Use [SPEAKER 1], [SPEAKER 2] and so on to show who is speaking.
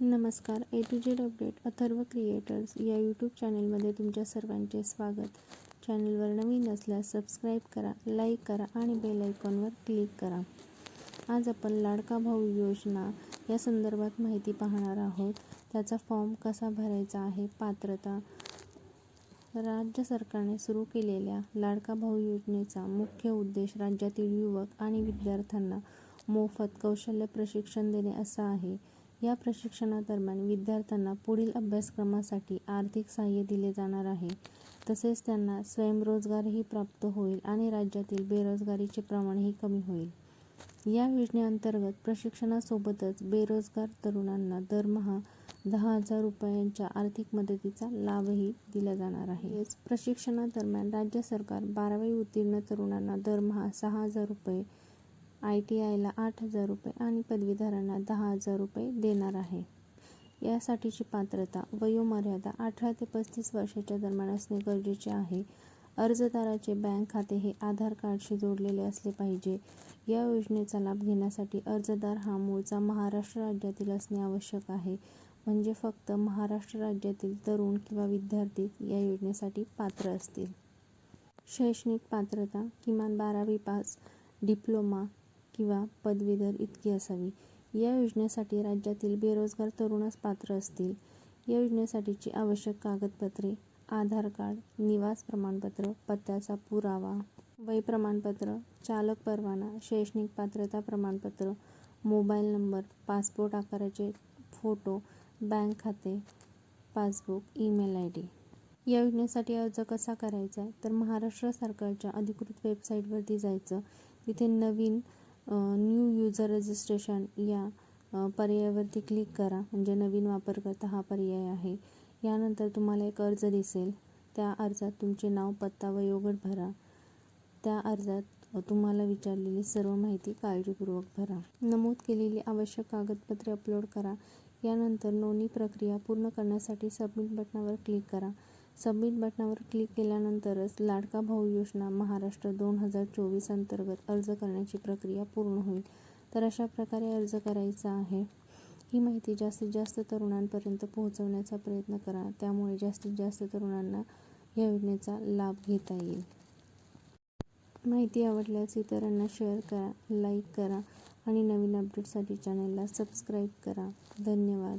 [SPEAKER 1] नमस्कार. A to Z update Atharva creators या YouTube चॅनलमध्ये तुमच्या सर्वांचे स्वागत. चॅनलवर नवीन असल्यास सबस्क्राईब करा लाईक करा आणि बेल आयकॉनवर क्लिक करा. आज आपण लाडका भाऊ योजना या संदर्भात माहिती पाहणार आहोत. त्याचा फॉर्म कसा भरायचा आहे पात्रता? राज्य सरकारने सुरू केलेल्या लाडका भाऊ योजनेचा मुख्य उद्देश राज्यातील युवक आणि विद्यार्थ्यांना मोफत कौशल्य प्रशिक्षण देणे असा आहे. या प्रशिक्षणादरम्यान विद्यार्थ्यांना पुढील अभ्यासक्रमासाठी आर्थिक सहाय्य दिले जाणार आहे. तसेच त्यांना स्वयंरोजगारही प्राप्त होईल आणि राज्यातील बेरोजगारीचे प्रमाणही कमी होईल. या योजनेअंतर्गत प्रशिक्षणासोबतच बेरोजगार तरुणांना दरमहा दहा हजार रुपयांच्या आर्थिक मदतीचा लाभही दिला जाणार आहे. प्रशिक्षणादरम्यान राज्य सरकार बारावी उत्तीर्ण तरुणांना दरमहा सहा हजार रुपये आय टी आयला आठ हजार रुपये आणि पदवीधरांना दहा हजार रुपये देणार आहे. यासाठीची पात्रता वयोमर्यादा अठरा ते पस्तीस वर्षाच्या दरम्यान असणे गरजेचे आहे. अर्जदाराचे बँक खाते हे आधार कार्डशी जोडलेले असले पाहिजे. या योजनेचा लाभ घेण्यासाठी अर्जदार हा मूळचा महाराष्ट्र राज्यातील असणे आवश्यक आहे. म्हणजे फक्त महाराष्ट्र राज्यातील तरुण किंवा विद्यार्थी या योजनेसाठी पात्र असतील. शैक्षणिक पात्रता किमान बारावी पास डिप्लोमा किंवा पदवीधर इतकी असावी. या योजनेसाठी राज्यातील बेरोजगार तरुणच पात्र असतील. या योजनेसाठीची आवश्यक कागदपत्रे आधार कार्ड निवास प्रमाणपत्र पत्त्याचा पुरावा वय प्रमाणपत्र चालक परवाना शैक्षणिक पात्रता प्रमाणपत्र मोबाईल नंबर पासपोर्ट आकाराचे फोटो बँक खाते पासबुक ईमेल आय डी. या योजनेसाठी अर्ज कसा करायचा आहे? तर महाराष्ट्र सरकारच्या अधिकृत वेबसाईटवरती जायचं. तिथे नवीन न्यू युजर रजिस्ट्रेशन या पर्यायावरती क्लिक करा. म्हणजे नवीन वापरकर्ता हा पर्याय आहे. यानंतर तुम्हाला एक अर्ज दिसेल. त्या अर्जात तुमचे नाव पत्ता वयोगट भरा. त्या अर्जात तुम्हाला विचारलेली सर्व माहिती काळजीपूर्वक भरा. नमूद केलेली आवश्यक कागदपत्रे अपलोड करा. यानंतर नोंदणी प्रक्रिया पूर्ण करण्यासाठी सबमिट बटनावर क्लिक करा. सबमिट बटनावर क्लिक केल्यानंतरच लाडका भाऊ योजना महाराष्ट्र दोन हजार चोवीस अंतर्गत अर्ज करण्याची प्रक्रिया पूर्ण होईल. तर अशा प्रकारे अर्ज करायचा आहे. ही माहिती जास्तीत जास्त तरुणांपर्यंत पोहोचवण्याचा प्रयत्न करा. त्यामुळे जास्तीत जास्त तरुणांना या योजनेचा लाभ घेता येईल. माहिती आवडल्यास इतरांना शेअर करा लाईक करा आणि नवीन अपडेटसाठी चॅनलला सबस्क्राईब करा. धन्यवाद.